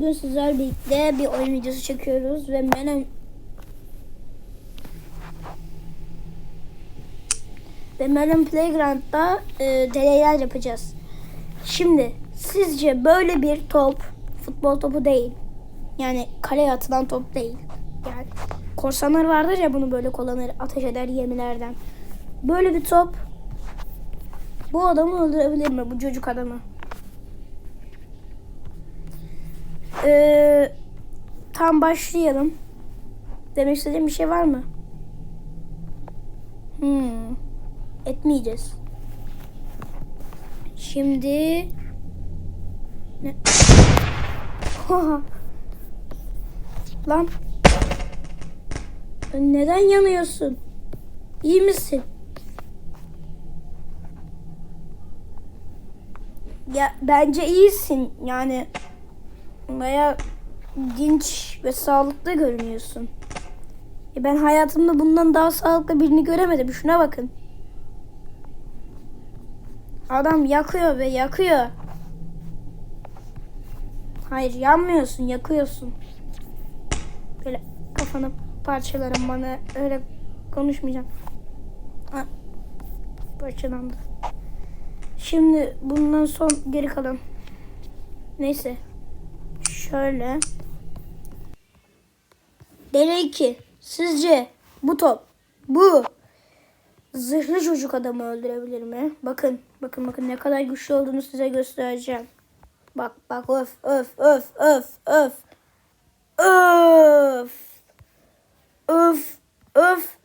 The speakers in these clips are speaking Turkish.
Bugün sizlerle birlikte bir oyun videosu çekiyoruz ve benim ve Melon Playground'da e, deneyler yapacağız. Şimdi sizce böyle bir top futbol topu değil. Yani kaleye atılan top değil. Yani korsanlar vardır ya bunu böyle kullanır ateş eder gemilerden. Böyle bir top bu adamı öldürebilir mi? Bu çocuk adamı. Ee, tam başlayalım. Demek istediğim bir şey var mı? Hmm. Etmeyeceğiz. Şimdi ne? Lan. Neden yanıyorsun? İyi misin? Ya bence iyisin. Yani baya dinç ve sağlıklı görünüyorsun. Ya ben hayatımda bundan daha sağlıklı birini göremedim. Şuna bakın. Adam yakıyor ve yakıyor. Hayır yanmıyorsun yakıyorsun. Böyle kafanı parçalarım bana öyle konuşmayacağım. Ha, parçalandı. Şimdi bundan son geri kalan. Neyse. Şöyle. Deney 2. Sizce bu top bu zırhlı çocuk adamı öldürebilir mi? Bakın. Bakın bakın ne kadar güçlü olduğunu size göstereceğim. Bak bak öf öf öf öf öf. Öf. Öf öf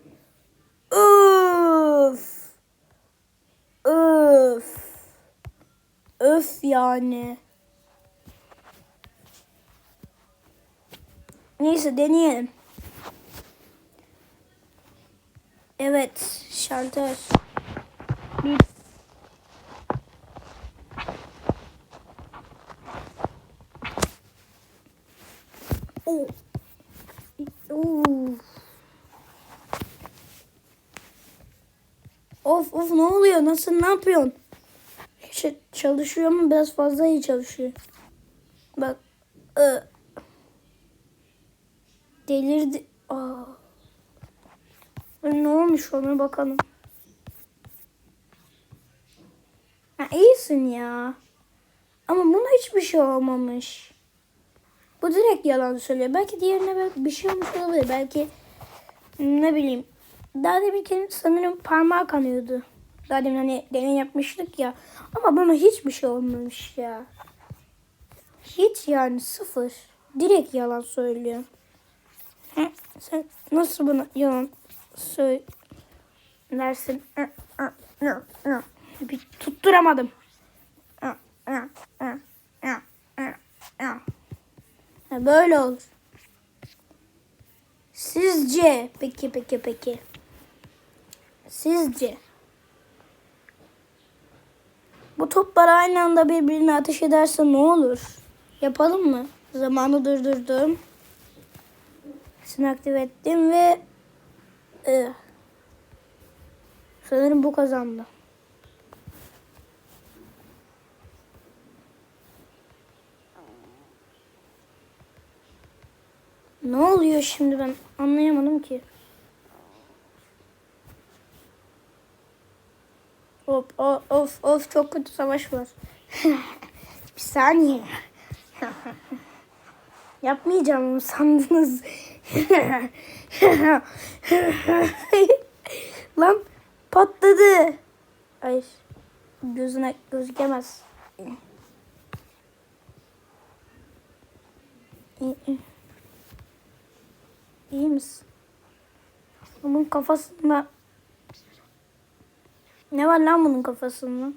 öf. Öf. Öf yani. Neyse deneyelim. Evet, şalter. Bir. Oo. Of of ne oluyor? Nasıl ne yapıyorsun? Ç- çalışıyor mu? Biraz fazla iyi çalışıyor. Bak. ı. Delirdi. Aa. Ne olmuş ona bakalım. Ha, iyisin ya. Ama buna hiçbir şey olmamış. Bu direkt yalan söylüyor. Belki diğerine belki bir şey olmuş olabilir. Belki ne bileyim. Daha demin sanırım parmağı kanıyordu. Daha demin hani deney yapmıştık ya. Ama buna hiçbir şey olmamış ya. Hiç yani sıfır. Direkt yalan söylüyor. Hı, Sen nasıl buna yalan söylersin? Hı. Bir tutturamadım. Hı, Böyle olur. Sizce peki peki peki. Sizce bu toplar aynı anda birbirine ateş ederse ne olur? Yapalım mı? Zamanı durdurdum. Seni aktive ettim ve e, sanırım bu kazandı. Ne oluyor şimdi ben anlayamadım ki. Hop, of, of çok kötü savaş var. Bir saniye. Yapmayacağım sandınız? Lan patladı. Hayır. Gözüne gözükemez. İyi. İyi misin? Bunun kafasında ne var lan bunun kafasında?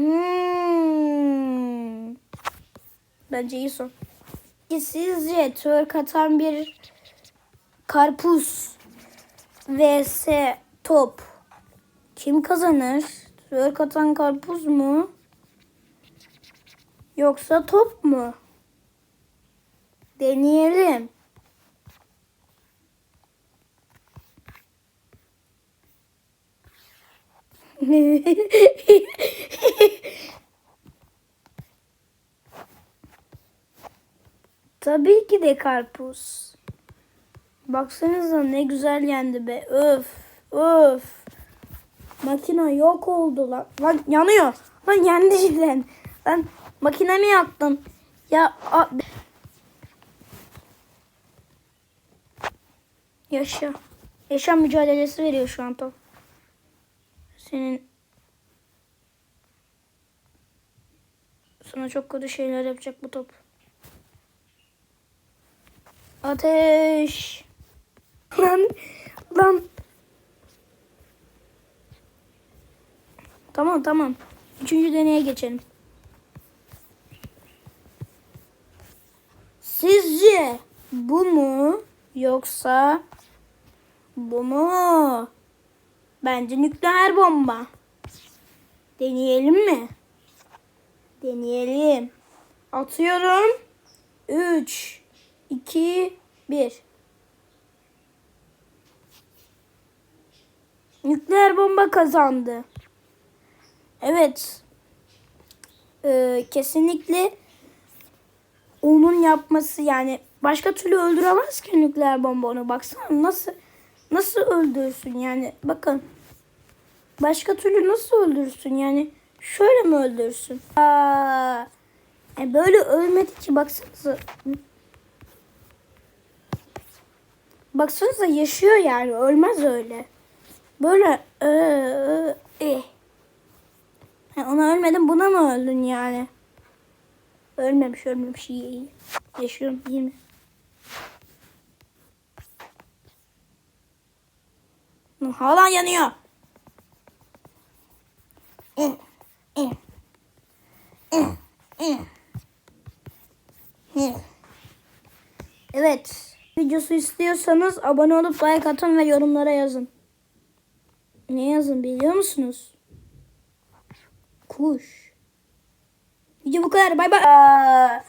Hmm. Bence iyi son. Sizce twerk atan bir karpuz vs top kim kazanır? Twerk atan karpuz mu? Yoksa top mu? Deneyelim. Tabii ki de karpuz. Baksanıza ne güzel yendi be. Öf. Öf. Makine yok oldu lan. Lan yanıyor. Lan yendi cidden. Lan makinemi yaktın. Ya a- Yaşa. Yaşam mücadelesi veriyor şu an top. Senin sana çok kötü şeyler yapacak bu top. Ateş. Lan lan. Tamam tamam. Üçüncü deneye geçelim. Sizce bu mu yoksa bu mu? Bence nükleer bomba. Deneyelim mi? Deneyelim. Atıyorum. 3 2 1 Nükleer bomba kazandı. Evet. Ee, kesinlikle onun yapması yani başka türlü öldüremez ki nükleer bomba onu. Baksana nasıl nasıl öldürsün yani bakın. Başka türlü nasıl öldürsün yani şöyle mi öldürsün? Aa, e böyle ölmedi ki baksanıza. Baksanıza yaşıyor yani ölmez öyle. Böyle ee, ee. Ha, ona ölmedin buna mı öldün yani? Ölmemiş ölmemiş iyi iyi. Yaşıyorum iyi mi? Hala yanıyor. Eh. Evet. Videosu istiyorsanız abone olup like atın ve yorumlara yazın. Ne yazın biliyor musunuz? Kuş. Video bu kadar. Bay bay.